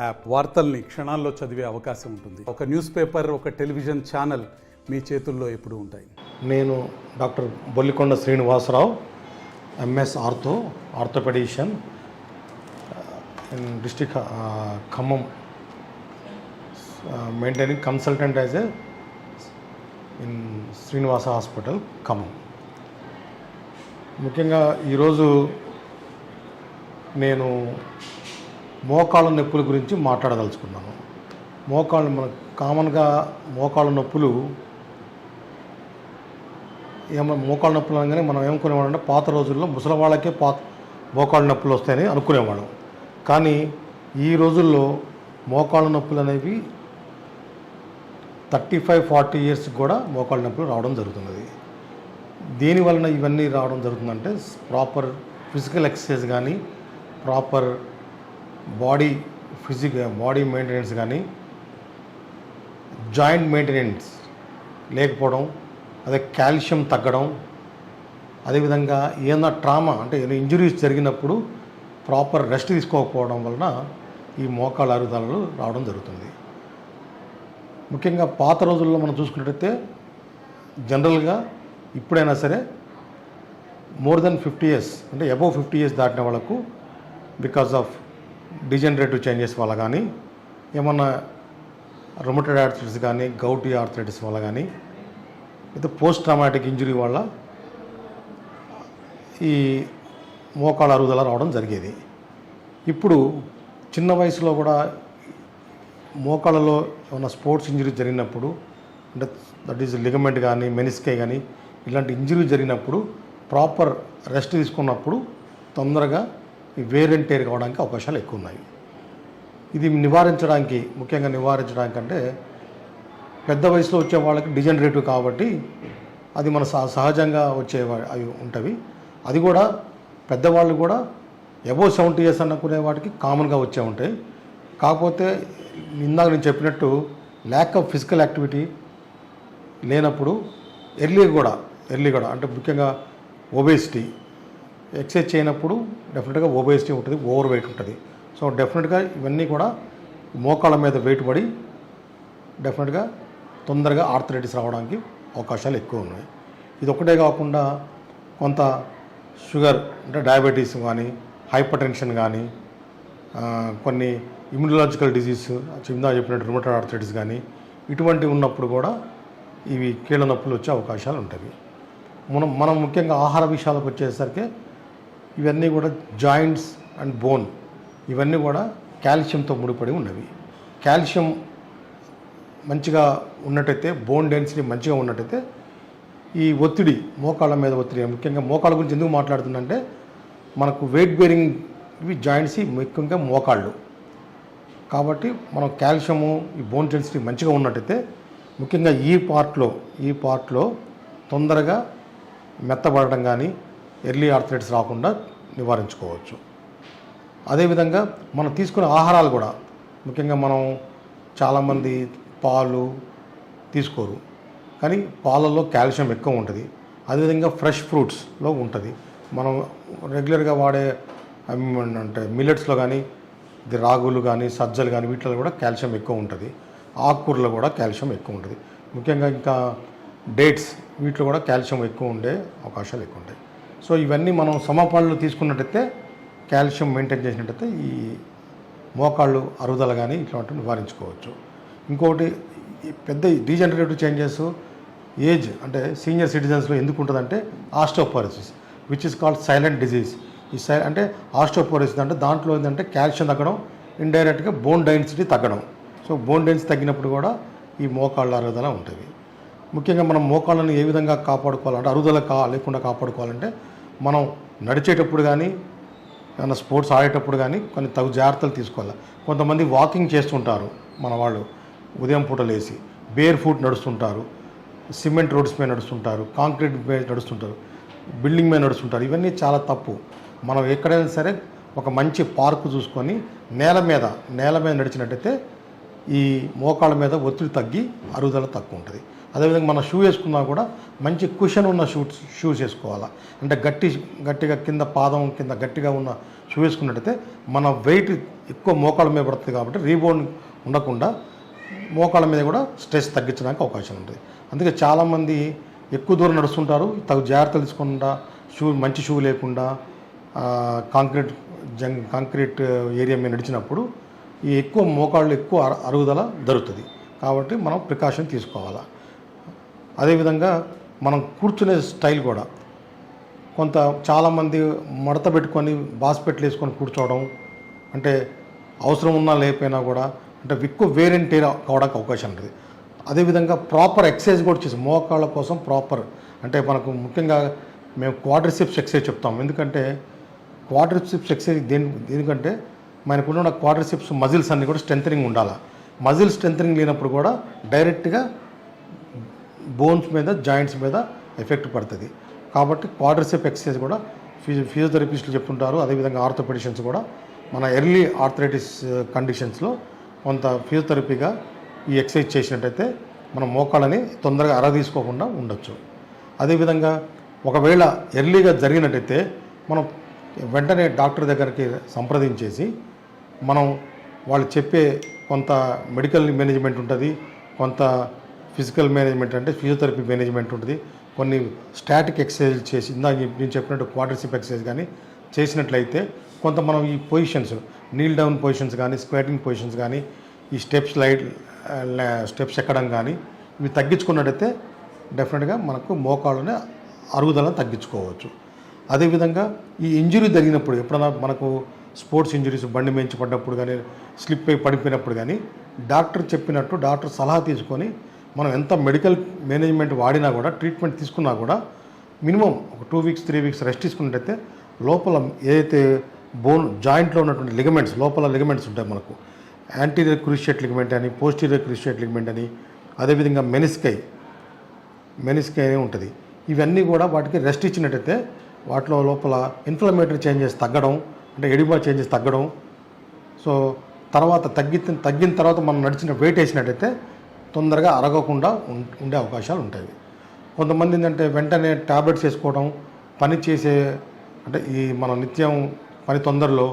App వార్తల్ని క్షణాల్లో చదివే అవకాశం ఉంటుంది. ఒక న్యూస్ పేపర్ ఒక టెలివిజన్ ఛానల్ మీ చేతుల్లో ఎప్పుడు ఉంటాయి. నేను doctor Bollikonda Srinivasarao MS ortho orthopedician district Khammam maintaining consultant as a in Srinivasa hospital Khammam. ముఖ్యంగా ఈరోజు నేను మోకాళ్ళ నొప్పుల గురించి మాట్లాడదలుచుకున్నాను మోకాళ్ళు మన కామన్గా మోకాళ్ళ నొప్పులు ఏమో మోకాళ్ళ నొప్పులు అనగానే మనం ఏమనుకునేవాళ్ళం అంటే పాత రోజుల్లో ముసలి వాళ్ళకే పాత మోకాళ్ళ నొప్పులు వస్తాయని అనుకునేవాళ్ళం. కానీ ఈ రోజుల్లో మోకాళ్ళ నొప్పులు అనేవి థర్టీ ఫైవ్ ఫార్టీ ఇయర్స్కి కూడా మోకాళ్ళ నొప్పులు రావడం జరుగుతున్నది. దేని వలన ఇవన్నీ రావడం జరుగుతుందంటే ప్రాపర్ ఫిజికల్ ఎక్సర్సైజ్ కానీ proper body physique body maintenance కానీ జాయింట్ మెయింటెనెన్స్ లేకపోవడం అదే కాల్షియం తగ్గడం అదేవిధంగా ఏదైనా ట్రామా అంటే ఇంజురీస్ జరిగినప్పుడు ప్రాపర్ రెస్ట్ తీసుకోకపోవడం వలన ఈ మోకాళ్ళ అరుగుదలలు రావడం జరుగుతుంది. ముఖ్యంగా పాత రోజుల్లో మనం చూసుకున్నట్టయితే జనరల్గా ఇప్పుడైనా సరే మోర్ దెన్ ఫిఫ్టీ ఇయర్స్ అంటే అబౌవ్ ఫిఫ్టీ ఇయర్స్ దాటిన వాళ్ళకు బికాస్ ఆఫ్ డిజనరేటివ్ చేంజెస్ వల్ల కానీ ఏమన్నా రొమటెడ్ ఆర్థరైటిస్ కానీ గౌటీ ఆర్థరైటిస్ వల్ల కానీ లేదా పోస్ట్ ట్రామాటిక్ ఇంజురీ వల్ల ఈ మోకాళ్ళ అరుగుదల రావడం జరిగేది. ఇప్పుడు చిన్న వయసులో కూడా మోకాళ్ళలో ఏమైనా స్పోర్ట్స్ ఇంజరీ జరిగినప్పుడు అంటే దట్ ఈజ్ లిగమెంట్ కానీ మెనిస్కే కానీ ఇలాంటి ఇంజరీ జరిగినప్పుడు ప్రాపర్ రెస్ట్ తీసుకున్నప్పుడు తొందరగా వేర్ అండ్ టేర్ కావడానికి అవకాశాలు ఎక్కువ ఉన్నాయి ఇది నివారించడానికి ముఖ్యంగా నివారించడానికంటే పెద్ద వయసులో వచ్చే వాళ్ళకి డిజనరేటివ్ కాబట్టి అది మన సహజంగా వచ్చే అవి ఉంటవి. అది కూడా పెద్దవాళ్ళు కూడా ఎబో సెవెంటీ ఇయర్స్ అనుకునే వాటికి కామన్గా వచ్చే ఉంటాయి. కాకపోతే ఇందాక నేను చెప్పినట్టు ల్యాక్ ఆఫ్ ఫిజికల్ యాక్టివిటీ లేనప్పుడు ఎర్లీ కూడా ఎర్లీ కూడా అంటే ముఖ్యంగా ఒబేసిటీ ఎక్సర్సైజ్ చేయనప్పుడు డెఫినెట్గా ఓబేసిటీ ఉంటుంది ఓవర్ వెయిట్ ఉంటుంది. సో డెఫినెట్గా ఇవన్నీ కూడా మోకాళ్ళ మీద వెయిట్ పడి డెఫినెట్గా తొందరగా ఆర్థరైటిస్ రావడానికి అవకాశాలు ఎక్కువ ఉన్నాయి. ఇది ఒకటే కాకుండా కొంత షుగర్ అంటే డయాబెటీస్ కానీ హైపర్ టెన్షన్ కానీ కొన్ని ఇమ్యూనలాజికల్ డిజీజ్ చిందా చెప్పినట్టు రుమటెడ్ ఆర్థరైటిస్ కానీ ఇటువంటి ఉన్నప్పుడు కూడా ఇవి కీళ్ళ నొప్పులు వచ్చే అవకాశాలు ఉంటాయి. మనం మనం ముఖ్యంగా ఆహార విషయాలకు వచ్చేసరికి ఇవన్నీ కూడా జాయింట్స్ అండ్ బోన్. ఇవన్నీ కూడా కాల్షియంతో ముడిపడి ఉన్నవి. కాల్షియం మంచిగా ఉన్నట్టయితే బోన్ డెన్సిటీ మంచిగా ఉన్నట్టయితే ఈ ఒత్తిడి మోకాళ్ళ మీద ఒత్తిడి ముఖ్యంగా మోకాళ్ళ గురించి ఎందుకు మాట్లాడుతుందంటే మనకు వెయిట్ బేరింగ్ ఇవి జాయింట్స్ ముఖ్యంగా మోకాళ్ళు. కాబట్టి మనం కాల్షియము ఈ బోన్ డెన్సిటీ మంచిగా ఉన్నట్టయితే ముఖ్యంగా ఈ పార్ట్లో ఈ పార్ట్లో తొందరగా మెత్తబడడం కానీ ఎర్లీ ఆర్థరైటిస్ రాకుండా నివారించుకోవచ్చు. అదేవిధంగా మనం తీసుకునే ఆహారాలు కూడా ముఖ్యంగా మనం చాలామంది పాలు తీసుకోరు. కానీ పాలల్లో కాల్షియం ఎక్కువ ఉంటుంది. అదేవిధంగా ఫ్రెష్ ఫ్రూట్స్లో ఉంటుంది. మనం రెగ్యులర్గా వాడే అంటే మిల్లెట్స్లో కానీ ఇది రాగులు కానీ సజ్జలు కానీ వీటిలో కూడా కాల్షియం ఎక్కువ ఉంటుంది. ఆకుకూరలో కూడా కాల్షియం ఎక్కువ ఉంటుంది. ముఖ్యంగా ఇంకా డేట్స్ వీటిలో కూడా కాల్షియం ఎక్కువ ఉండే అవకాశాలు ఎక్కువ ఉంటాయి. సో ఇవన్నీ మనం సమపాళ్ళు తీసుకున్నట్టయితే కాల్షియం మెయింటైన్ చేసినట్టయితే ఈ మోకాళ్ళు అరుగుదల కానీ ఇట్లాంటివి నివారించుకోవచ్చు. ఇంకొకటి పెద్ద డీజనరేటివ్ చేంజెస్ ఏజ్ అంటే సీనియర్ సిటిజన్స్లో ఎందుకు ఉంటుందంటే osteoporosis which is called silent disease ఈ సై అంటే ఆస్టోపోరిసిస్ అంటే దాంట్లో ఏంటంటే కాల్షియం తగ్గడం ఇండైరెక్ట్గా బోన్ డెన్సిటీ తగ్గడం. సో బోన్ డెన్సిటీ తగ్గినప్పుడు కూడా ఈ మోకాళ్ళ అరుగుదల ఉంటుంది. ముఖ్యంగా మనం మోకాళ్ళను ఏ విధంగా కాపాడుకోవాలంటే అరుగుదల కా లేకుండా కాపాడుకోవాలంటే మనం నడిచేటప్పుడు కానీ ఏమైనా స్పోర్ట్స్ ఆడేటప్పుడు కానీ కొన్ని తగు జాగ్రత్తలు తీసుకోవాలి. కొంతమంది వాకింగ్ చేస్తుంటారు మన వాళ్ళు. ఉదయం పూట లేచి బేర్ ఫుట్ నడుస్తుంటారు సిమెంట్ రోడ్స్ మీద నడుస్తుంటారు కాంక్రీట్ మీద నడుస్తుంటారు బిల్డింగ్ మీద నడుస్తుంటారు. ఇవన్నీ చాలా తప్పు. మనం ఎక్కడైనా సరే ఒక మంచి పార్కు చూసుకొని నేల మీద నేల మీద నడిచినట్టయితే ఈ మోకాళ్ళ మీద ఒత్తిడి తగ్గి అరుగుదల తక్కువ ఉంటుంది అదేవిధంగా మన షూ వేసుకున్నా కూడా మంచి కుషన్ ఉన్న షూస్ షూస్ వేసుకోవాలి. అంటే గట్టి గట్టిగా కింద పాదం కింద గట్టిగా ఉన్న షూ వేసుకున్నట్టయితే మన వెయిట్ ఎక్కువ మోకాళ్ళ మీద పడుతుంది కాబట్టి రీబౌండ్ ఉండకుండా మోకాళ్ళ మీద కూడా స్ట్రెస్ తగ్గించడానికి అవకాశం ఉంటుంది. అందుకే చాలామంది ఎక్కువ దూరం నడుస్తుంటారు తగు జాగ్రత్తలు తీసుకుండా షూ మంచి షూ లేకుండా కాంక్రీట్ జంగ్ కాంక్రీట్ ఏరియా మీద నడిచినప్పుడు ఈ ఎక్కువ మోకాళ్ళు ఎక్కువ అరుగుదల జరుగుతుంది కాబట్టి మనం ప్రికాషన్ తీసుకోవాలి. అదేవిధంగా మనం కూర్చునే స్టైల్ కూడా. కొంత చాలామంది మడత పెట్టుకొని బాస్పెట్లు వేసుకొని కూర్చోవడం అంటే అవసరం ఉన్నా లేకపోయినా కూడా అంటే ఎక్కువ టేర్ కావడానికి అవకాశం ఉంటుంది. అదేవిధంగా ప్రాపర్ ఎక్సర్సైజ్ కూడా చేసి మోకాళ్ళ కోసం ప్రాపర్. అంటే మనకు ముఖ్యంగా మేము క్వాడ్రిసిప్స్ ఎక్సర్సైజ్ చెప్తాం. ఎందుకంటే క్వాడ్రిసిప్స్ ఎక్సర్సైజ్ దేని దేనికంటే మనకున్న క్వాడ్రిసిప్స్ మజిల్స్ అన్నీ కూడా స్ట్రెంథనింగ్ ఉండాలి. మజిల్ స్ట్రెంథనింగ్ లేనప్పుడు కూడా డైరెక్ట్గా బోన్స్ మీద జాయింట్స్ మీద ఎఫెక్ట్ పడుతుంది. కాబట్టి క్వాడ్రసెప్ ఎక్సర్సైజ్ కూడా ఫిజి ఫిజియోథెరపిస్టులు చెప్తుంటారు అదేవిధంగా ఆర్థోపెడిషన్స్ కూడా మన ఎర్లీ ఆర్థరైటిస్ కండిషన్స్లో కొంత ఫిజియోథెరపీగా ఈ ఎక్సర్సైజ్ చేసినట్టయితే మన మోకాళ్ళని తొందరగా అర తీసుకోకుండా ఉండొచ్చు. అదేవిధంగా ఒకవేళ ఎర్లీగా జరిగినట్టయితే మనం వెంటనే డాక్టర్ దగ్గరికి సంప్రదించేసి మనం వాళ్ళు చెప్పే కొంత మెడికల్ మేనేజ్మెంట్ ఉంటుంది కొంత ఫిజికల్ మేనేజ్మెంట్ అంటే ఫిజియోథెరపీ మేనేజ్మెంట్ ఉంటుంది. కొన్ని స్టాటిక్ ఎక్సర్సైజ్ చేసి ఇందాక నేను చెప్పినట్టు క్వార్టర్షిప్ ఎక్సర్సైజ్ కానీ చేసినట్లయితే కొంత మనం ఈ పొజిషన్స్ నీల్ డౌన్ పొజిషన్స్ కానీ స్క్వాటింగ్ పొజిషన్స్ కానీ ఈ స్టెప్స్ లైట్ స్టెప్స్ ఎక్కడం కానీ ఇవి తగ్గించుకున్నట్టయితే డెఫినెట్గా మనకు మోకాళ్ళని అరుగుదలను తగ్గించుకోవచ్చు. అదేవిధంగా ఈ ఇంజురీ జరిగినప్పుడు ఎప్పుడైనా మనకు స్పోర్ట్స్ ఇంజురీస్ బండి మేంచి పడ్డప్పుడు కానీ స్లిప్ అయి పడిపోయినప్పుడు కానీ డాక్టర్ చెప్పినట్టు డాక్టర్ సలహా తీసుకొని మనం ఎంత మెడికల్ మేనేజ్మెంట్ వాడినా కూడా ట్రీట్మెంట్ తీసుకున్నా కూడా మినిమం ఒక two weeks three weeks rest తీసుకున్నట్టయితే లోపల ఏదైతే బోన్ జాయింట్లో ఉన్నటువంటి లిగమెంట్స్ లోపల లిగమెంట్స్ ఉంటాయి మనకు. యాంటీరియర్ క్రూషియేట్ లిగమెంట్ అని పోస్టీరియర్ క్రూషియేట్ లిగమెంట్ అని అదేవిధంగా మెనిస్కై మెనిస్కై అని ఉంటుంది. ఇవన్నీ కూడా వాటికి రెస్ట్ ఇచ్చినట్టయితే వాటిలో లోపల ఇన్ఫ్లమేటరీ చేంజెస్ తగ్గడం అంటే ఎడిమా చేంజెస్ తగ్గడం. సో తర్వాత తగ్గి తగ్గిన తర్వాత మనం నడిచిన వెయిట్ వేసినట్టయితే తొందరగా అరగకుండా ఉండే అవకాశాలు ఉంటాయి. కొంతమంది ఏంటంటే వెంటనే ట్యాబ్లెట్స్ వేసుకోవడం పని చేసే అంటే ఈ మన నిత్యం పని తొందరలో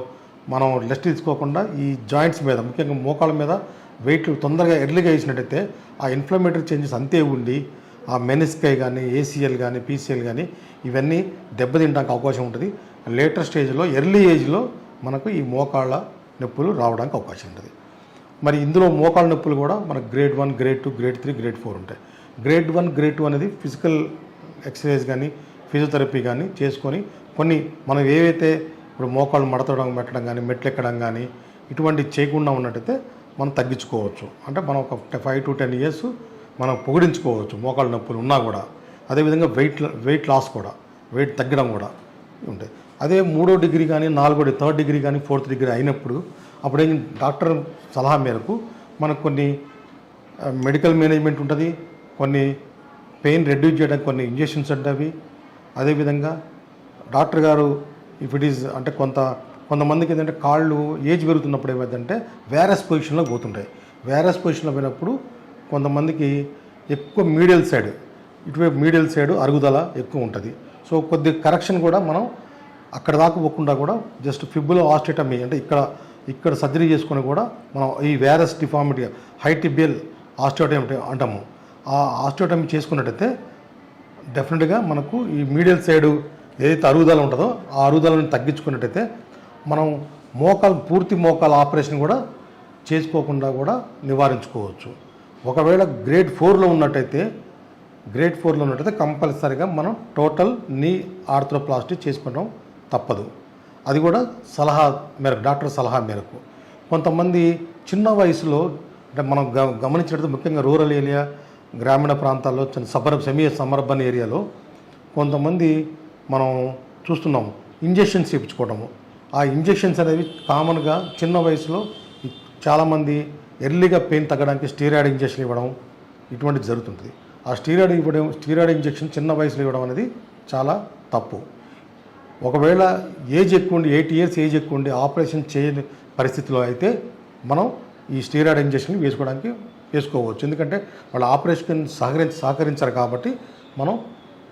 మనం రెస్ట్ తీసుకోకుండా ఈ జాయింట్స్ మీద ముఖ్యంగా మోకాళ్ళ మీద వెయిట్లు తొందరగా ఎర్లీగా వేసినట్టయితే ఆ ఇన్ఫ్లమేటరీ చేంజెస్ అంతే ఉండి ఆ మెనిస్కై కానీ ఏసీఎల్ కానీ పీసీఎల్ కానీ ఇవన్నీ దెబ్బతింటానికి అవకాశం ఉంటుంది. లేటర్ స్టేజ్లో ఎర్లీ ఏజ్లో మనకు ఈ మోకాళ్ళ నొప్పులు రావడానికి అవకాశం ఉంటుంది. మరి ఇందులో మోకాళ్ళ నొప్పులు కూడా మనకు grade one grade two grade three grade four ఉంటాయి. గ్రేడ్ వన్ గ్రేడ్ టూ అనేది ఫిజికల్ ఎక్సర్సైజ్ కానీ ఫిజియోథెరపీ కానీ చేసుకొని కొన్ని మనం ఏవైతే ఇప్పుడు మోకాళ్ళు మడతడం పెట్టడం కానీ మెట్లు ఎక్కడం కానీ ఇటువంటి చేయకుండా ఉన్నట్టయితే మనం తగ్గించుకోవచ్చు. అంటే మనం ఒక ఫైవ్ టు టెన్ ఇయర్స్ మనం పొగిడించుకోవచ్చు మోకాళ్ళ నొప్పులు ఉన్నా కూడా. అదేవిధంగా వెయిట్ వెయిట్ లాస్ కూడా వెయిట్ తగ్గడం కూడా ఉంటాయి. అదే మూడో డిగ్రీ కానీ నాలుగో థర్డ్ డిగ్రీ కానీ ఫోర్త్ డిగ్రీ అయినప్పుడు అప్పుడు ఏం డాక్టర్ సలహా మేరకు మనకు కొన్ని మెడికల్ మేనేజ్మెంట్ ఉంటుంది కొన్ని పెయిన్ రెడ్యూస్ చేయడానికి కొన్ని ఇంజెక్షన్స్ ఉంటాయి. అదేవిధంగా డాక్టర్ గారు ఇఫ్ ఇట్ ఈజ్ అంటే కొంత కొంతమందికి ఏంటంటే కాళ్ళు ఏజ్ పెరుగుతున్నప్పుడు ఏమైందంటే వేరస్ పొజిషన్లో పోతుంటాయి. వేరస్ పొజిషన్లో పోయినప్పుడు కొంతమందికి ఎక్కువ మీడియల్ సైడ్ ఇటువైపు మీడియల్ సైడ్ అరుగుదల ఎక్కువ ఉంటుంది. సో కొద్ది కరెక్షన్ కూడా మనం అక్కడ దాకా పోకుండా కూడా జస్ట్ ఫిబ్బులో ఆస్టేటమీ అంటే ఇక్కడ ఇక్కడ సర్జరీ చేసుకుని కూడా మనం ఈ వ్యారస్ డిఫార్మిటీ హైటిబియల్ ఆస్టోటమీ అంటాము. ఆ ఆస్టోటమీ చేసుకున్నట్టయితే డెఫినెట్గా మనకు ఈ మీడియల్ సైడ్ ఏదైతే అరుగుదల ఉంటుందో ఆ అరుగుదలను తగ్గించుకున్నట్టయితే మనం మోకాలు పూర్తి మోకాల ఆపరేషన్ కూడా చేసుకోకుండా కూడా నివారించుకోవచ్చు. ఒకవేళ గ్రేడ్ ఫోర్లో ఉన్నట్టయితే గ్రేడ్ ఫోర్లో ఉన్నట్టయితే కంపల్సరీగా మనం టోటల్ నీ ఆర్థ్రోప్లాస్టీ చేసుకోవడం తప్పదు. అది కూడా సలహా మేరకు డాక్టర్ సలహా మేరకు. కొంతమంది చిన్న వయసులో అంటే మనం గ గమనించినట్టు ముఖ్యంగా రూరల్ ఏరియా గ్రామీణ ప్రాంతాల్లో చిన్న సబర్ సెమీ సమర్బన్ ఏరియాలో కొంతమంది మనం చూస్తున్నాము ఇంజెక్షన్స్ ఇప్పించుకోవడము ఆ ఇంజెక్షన్స్ అనేవి కామన్గా చిన్న వయసులో చాలామంది ఎర్లీగా పెయిన్ తగ్గడానికి స్టీరాయిడ్ ఇంజెక్షన్ ఇవ్వడం ఇటువంటిది జరుగుతుంది ఆ స్టీరాయిడ్ ఇవ్వడం స్టీరాయిడ్ ఇంజెక్షన్ చిన్న వయసులో ఇవ్వడం అనేది చాలా తప్పు. ఒకవేళ ఏజ్ ఎక్కువ ఉండి ఎయిట్ ఇయర్స్ ఏజ్ ఎక్కువ ఉండి ఆపరేషన్ చేయని పరిస్థితిలో అయితే మనం ఈ స్టీరాయిడ్ ఇంజెక్షన్ వేసుకోవడానికి వేసుకోవచ్చు. ఎందుకంటే వాళ్ళు ఆపరేషన్ సహకరించి సహకరించారు కాబట్టి మనం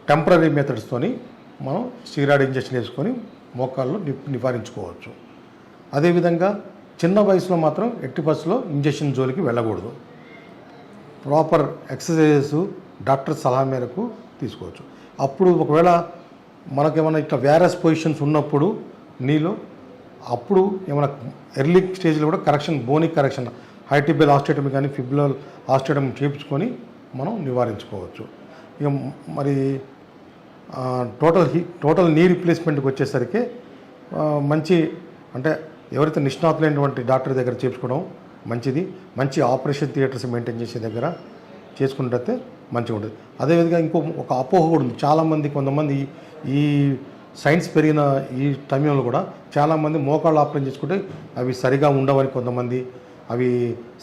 టెంపరీ మెథడ్స్తోని మనం స్టీరాయిడ్ ఇంజెక్షన్ వేసుకొని మోకాళ్ళు ని- నివారించుకోవచ్చు. అదేవిధంగా చిన్న వయసులో మాత్రం ఎట్టి బస్సులో ఇంజెక్షన్ జోలికి వెళ్ళకూడదు. ప్రాపర్ ఎక్సర్సైజెస్ డాక్టర్ సలహా మేరకు తీసుకోవచ్చు. అప్పుడు ఒకవేళ మనకేమైనా ఇట్లా వేరస్ పొజిషన్స్ ఉన్నప్పుడు నీలో అప్పుడు ఏమైనా ఎర్లీ స్టేజ్లో కూడా కరెక్షన్ బోనిక్ కరెక్షన్ హైటిబెల్ ఆస్టేటమ్ కానీ ఫిబ్రల్ ఆస్టేటమ్ చేయించుకొని మనం నివారించుకోవచ్చు. ఇక మరి టోటల్ హీ టోటల్ నీ రిప్లేస్మెంట్కి వచ్చేసరికి మంచి అంటే ఎవరైతే నిష్ణాతులైనటువంటి డాక్టర్ దగ్గర చేర్చుకోవడం మంచిది. మంచి ఆపరేషన్ థియేటర్స్ మెయింటైన్ చేసే దగ్గర చేసుకున్నట్టయితే మంచిగా ఉంటుంది అదేవిధంగా ఇంకో ఒక అపోహ కూడా ఉంది. చాలామంది కొంతమంది ఈ సైన్స్ పెరిగిన ఈ సమయంలో కూడా చాలామంది మోకాళ్ళు ఆపరేషన్ చేసుకుంటే అవి సరిగా ఉండవని కొంతమంది అవి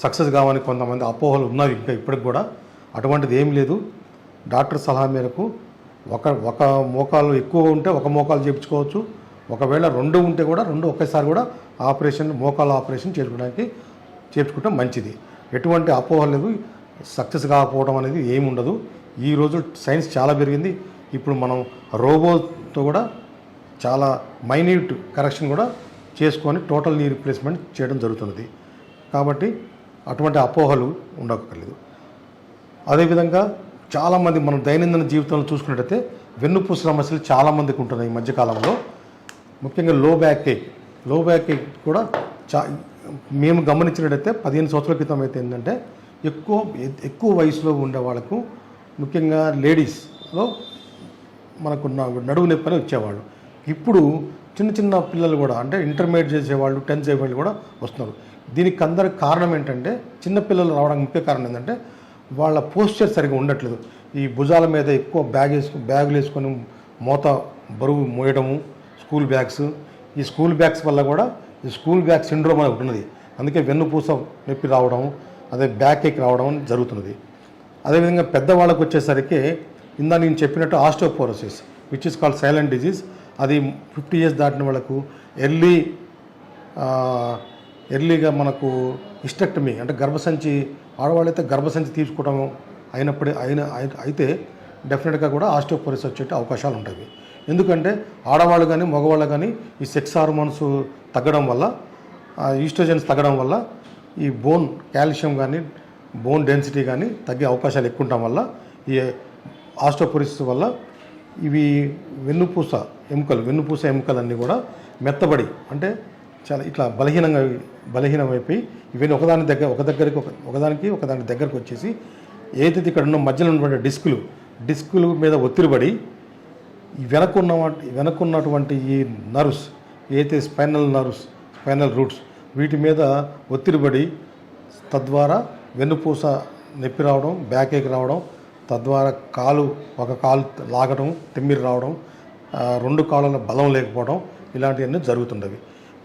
సక్సెస్ కావని కొంతమంది అపోహలు ఉన్నవి ఇంకా ఇప్పటికి కూడా. అటువంటిది ఏం లేదు. డాక్టర్ సలహా మేరకు ఒక ఒక మోకాలు ఎక్కువ ఉంటే ఒక మోకాలు చేయించుకోవచ్చు. ఒకవేళ రెండు ఉంటే కూడా రెండు ఒకేసారి కూడా ఆపరేషన్ మోకాలు ఆపరేషన్ చేసుకోవడానికి చేర్చుకుంటే మంచిది. ఎటువంటి అపోహ లేదు సక్సెస్ కాకపోవడం అనేది ఏమి ఉండదు. ఈ రోజు సైన్స్ చాలా పెరిగింది. ఇప్పుడు మనం రోబోతో కూడా చాలా మైన్యూట్ కరెక్షన్ కూడా చేసుకొని టోటల్ నీ రిప్లేస్మెంట్ చేయడం జరుగుతున్నది. కాబట్టి అటువంటి అపోహలు ఉండక్కర్లేదు. అదేవిధంగా చాలామంది మనం దైనందిన జీవితంలో చూసుకున్నట్టయితే వెన్నుపూస సమస్యలు చాలామందికి ఉంటున్నాయి ఈ మధ్యకాలంలో ముఖ్యంగా లో బ్యాక్ ఏక్లో బ్యాక్ ఏక్ కూడా చా మేము గమనించినట్టయితే పదిహేను సంవత్సరాల క్రితం అయితే ఏంటంటే ఎక్కువ ఎక్కువ వయసులో ఉండే వాళ్ళకు ముఖ్యంగా లేడీస్లో మనకు న- నడువు నొప్పి అని వచ్చేవాళ్ళు ఇప్పుడు చిన్న చిన్న పిల్లలు కూడా అంటే ఇంటర్మీడియట్ చేసేవాళ్ళు టెన్త్ చేసేవాళ్ళు కూడా వస్తున్నారు. దీనికి అందరికి కారణం ఏంటంటే చిన్న పిల్లలు రావడానికి ముఖ్య కారణం ఏంటంటే వాళ్ళ పోస్చర్ సరిగా ఉండట్లేదు. ఈ భుజాల మీద ఎక్కువ బ్యాగ్ వేసుకు బ్యాగులు వేసుకొని మోత బరువు మోయడము స్కూల్ బ్యాగ్స్ ఈ స్కూల్ బ్యాగ్స్ వల్ల కూడా ఈ స్కూల్ బ్యాగ్ సిండ్రోమ్ అని ఒకటి ఉన్నది. అందుకే వెన్నుపూస నొప్పి రావడం అదే బ్యాక్ ఎక్ రావడం జరుగుతున్నది. అదేవిధంగా పెద్దవాళ్ళకు వచ్చేసరికి ఇందా నేను చెప్పినట్టు osteoporosis which is called silent disease అది ఫిఫ్టీ ఇయర్స్ దాటిన వాళ్ళకు ఎర్లీ ఎర్లీగా మనకు ఇస్టెక్టమీ అంటే గర్భసంచి ఆడవాళ్ళైతే గర్భసంచి తీసుకోవడం అయినప్పుడే అయిన అయితే డెఫినెట్గా కూడా ఆస్టోపోరోసిస్ వచ్చే అవకాశాలు ఉంటాయి. ఎందుకంటే ఆడవాళ్ళు కానీ మగవాళ్ళు కానీ ఈ సెక్స్ హార్మోన్స్ తగ్గడం వల్ల ఈస్ట్రోజన్స్ తగ్గడం వల్ల ఈ బోన్ కాల్షియం కానీ బోన్ డెన్సిటీ కానీ తగ్గే అవకాశాలు ఎక్కువ ఉండటం వల్ల ఈ ఆస్టోపోరిసిస్ వల్ల ఇవి వెన్నుపూస ఎముకలు వెన్నుపూస ఎముకలన్నీ కూడా మెత్తబడి అంటే చాలా ఇట్లా బలహీనంగా బలహీనమైపోయి ఇవన్నీ ఒకదాని దగ్గర ఒక దగ్గరికి ఒక ఒకదానికి ఒకదాని దగ్గరకు వచ్చేసి ఏదైతే ఇక్కడ ఉన్న మధ్యలో ఉన్నటువంటి డిస్కులు డిస్కుల మీద ఒత్తిడిపడి వెనకున్న వెనకున్నటువంటి ఈ నర్వ్స్ ఏదైతే స్పైనల్ నర్వ్స్ స్పైనల్ రూట్స్ వీటి మీద ఒత్తిడిపడి తద్వారా వెన్నుపూస నొప్పి రావడం బ్యాక్ ఏక్ రావడం తద్వారా కాలు ఒక కాలు లాగడం తిమ్మిరి రావడం రెండు కాళ్ళలో బలం లేకపోవడం ఇలాంటివన్నీ జరుగుతుండేవి.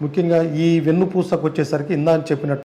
ముఖ్యంగా ఈ వెన్నుపూసకు వచ్చేసరికి ఇందా చెప్పినట్టు